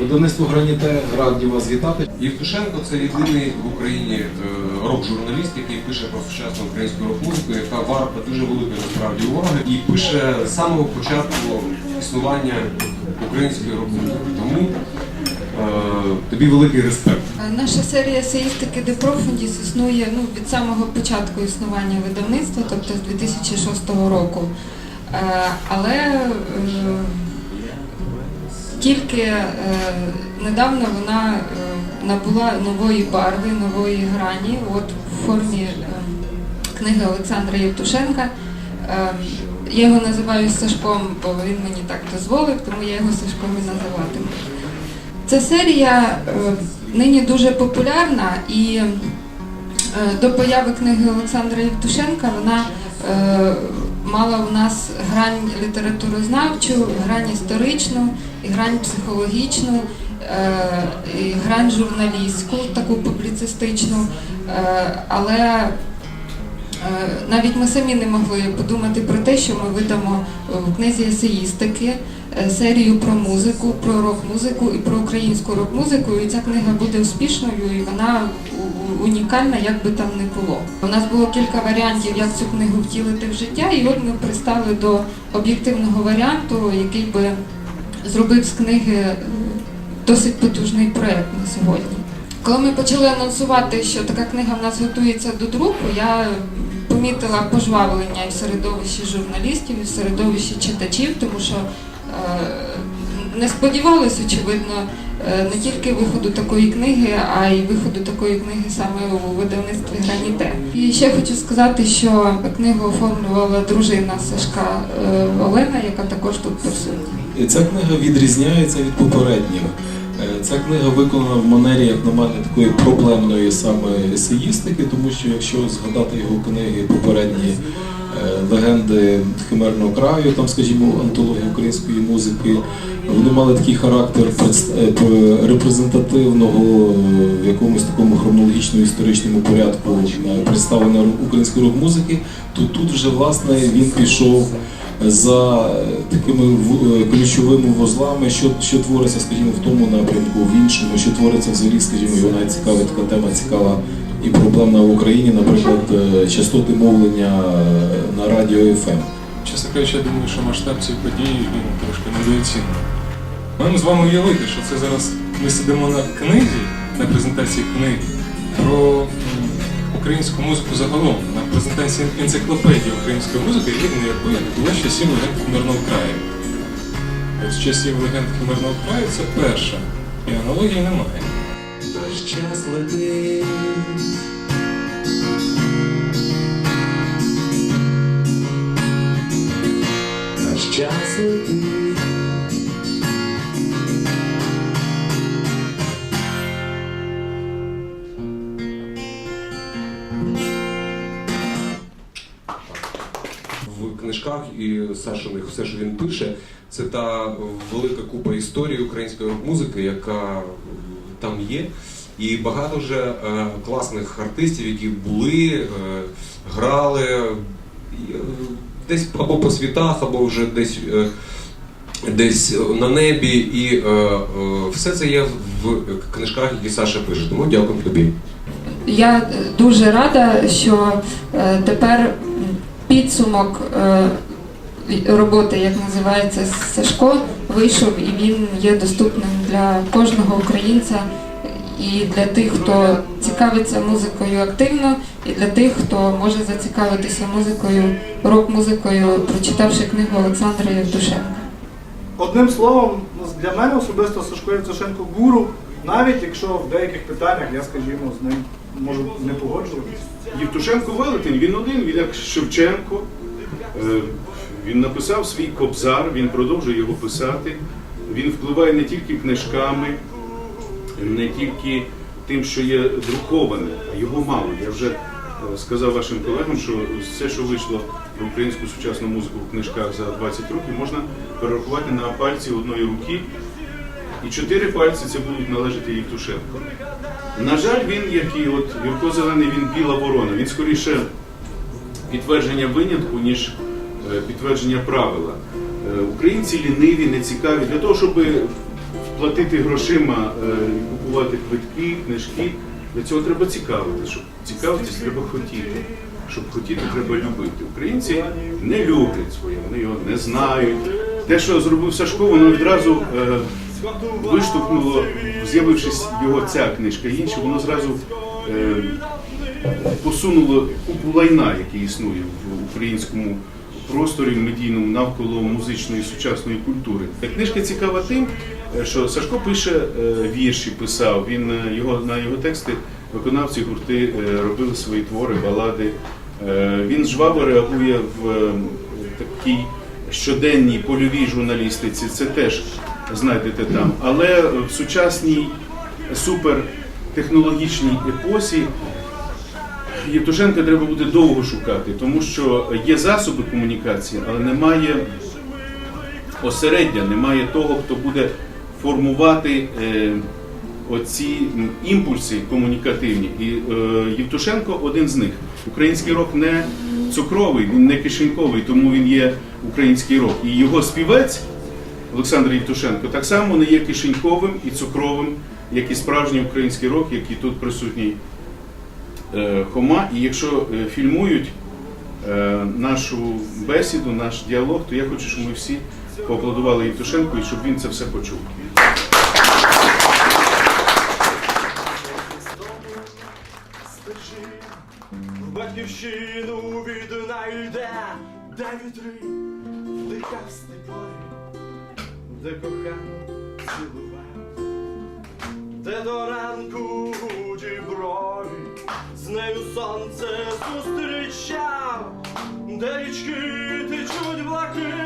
Видавництво Граніте раді вас вітати. Євтушенко це єдиний в Україні е, рок-журналіст, який пише про сучасну українську рок-музику, яка варта дуже великої насправді уваги, і пише з самого початку існування української рок-музики. Тому е, тобі великий респект. Наша серія есеїстики де профундіс існує ну, від самого початку існування видавництва, тобто з 2006 року. Е, Але е, тільки е, недавно вона е, набула нової барви, нової грані, от в формі е, книги Олександра Євтушенка. Я його називаю Сашком, бо він мені так дозволив, тому я його Сашком і називатиму. Ця серія нині дуже популярна і до появи книги Олександра Євтушенка вона е, мала у нас грань літературознавчу, грань історичну, і грань психологічну, е, і грань журналістську, таку публіцистичну. Е, але е, навіть ми самі не могли подумати про те, що ми видамо е, в книзі есеїстики е, серію про музику, про рок-музику і про українську рок-музику. І ця книга буде успішною і вона унікальна, як би там не було. У нас було кілька варіантів, як цю книгу втілити в життя, і от ми пристали до об'єктивного варіанту, який би зробив з книги е, досить потужний проект на сьогодні. Коли ми почали анонсувати, що така книга в нас готується до друку, я помітила пожвавлення і в середовищі журналістів, і в середовищі читачів, тому що е, не сподівалися, очевидно, е, не тільки виходу такої книги, а й виходу такої книги саме у видавництві Граніте. І ще хочу сказати, що книгу оформлювала дружина Сашка е, Олена, яка також тут присутня. І ця книга відрізняється від попередніх. Ця книга виконана в манері, як на мене, такої проблемної саме есеїстики, тому що якщо згадати його книги попередні е, легенди химерного краю, там, скажімо, антологія української музики, вони мали такий характер е, репрезентативного е, в якомусь такому хронологічно-історичному порядку представлення української рок-музики, то тут вже власне він пішов за такими е, ключовими вузлами, що, що твориться, скажімо, в тому напрямку, в іншому, що твориться взагалі, скажімо, вона цікава така тема цікава і проблемна в Україні, наприклад, е, частоти мовлення е, на радіо ФМ. Чесно кажучи, я думаю, що масштаб цієї події він трошки недооцінений. Маємо з вами уявити, що це зараз ми сидимо на книзі, на презентації книги про українську музику загалом, на презентації енциклопедії української музики, рівня якої була з часів легенд Хмерного краю. З часів легенд Хмерного краю це перша, і аналогії немає. Наш час летить. Наш час летить. В книжках і Сашиних все, що він пише, це та велика купа історії української рок-музики, яка там є. І багато вже е, класних артистів, які були, е, грали е, десь або по світах, або вже десь. Десь на небі, і все це є в книжках, які Саша пише. Тому дякую тобі. Я дуже рада, що тепер підсумок е, роботи, як називається Сашко, вийшов і він є доступним для кожного українця і для тих, хто цікавиться музикою активно, і для тих, хто може зацікавитися музикою, рок-музикою, прочитавши книгу Олександра Євтушенка. Одним словом, для мене особисто Сашко Євтушенко гуру, навіть якщо в деяких питаннях я, скажімо, з ним можу не погоджуватися. Євтушенко велетень, він один, він як Шевченко. Е, Він написав свій кобзар, він продовжує його писати. Він впливає не тільки книжками, не тільки тим, що є друковане, а його мало. Я вже е, сказав вашим колегам, що все, що вийшло про українську сучасну музику в книжках за 20 років, можна перерахувати на пальці одної руки. І чотири пальці це будуть належати Євтушенко. На жаль, він, як і от Юрко Зелений, він біла ворона. Він скоріше підтвердження винятку, ніж е, підтвердження правила. Е, Українці ліниві, нецікаві. Для того, щоб платити грошима е, і купувати квитки, книжки. Для цього треба цікавитися. Щоб цікавитись, треба хотіти. Щоб хотіти, треба любити. Українці не люблять своє, вони його не знають. Те, що зробив Сашко, воно відразу е, виштовхнуло, з'явившись його ця книжка, і інші, воно зразу е, посунуло купу лайна, який існує в українському просторі в медійному навколо музичної сучасної культури. Книжка цікава тим, е, що Сашко пише е, вірші, писав. Він е, його на його тексти виконавці гурти робили свої твори, балади. Він жваво реагує в такій щоденній польовій журналістиці. Це теж знайдете там. Але в сучасній супертехнологічній епосі Євтушенка треба буде довго шукати, тому що є засоби комунікації, але немає осереддя, немає того, хто буде формувати е, оці імпульси комунікативні. І е, Євтушенко один з них. Український рок не цукровий, він не кишеньковий, тому він є український рок. І його співець Олександр Євтушенко так само не є кишеньковим і цукровим, як і справжній український рок, який тут присутній е, Хома. І якщо е, фільмують е, нашу бесіду, наш діалог, то я хочу, щоб ми всі поаплодували Євтушенку і щоб він це все почув. Батьківщину віднайде, де вітри вдихав степові, де кохану цілував, де до ранку гуді брові, з нею сонце зустрічав, де річки течуть дозрівав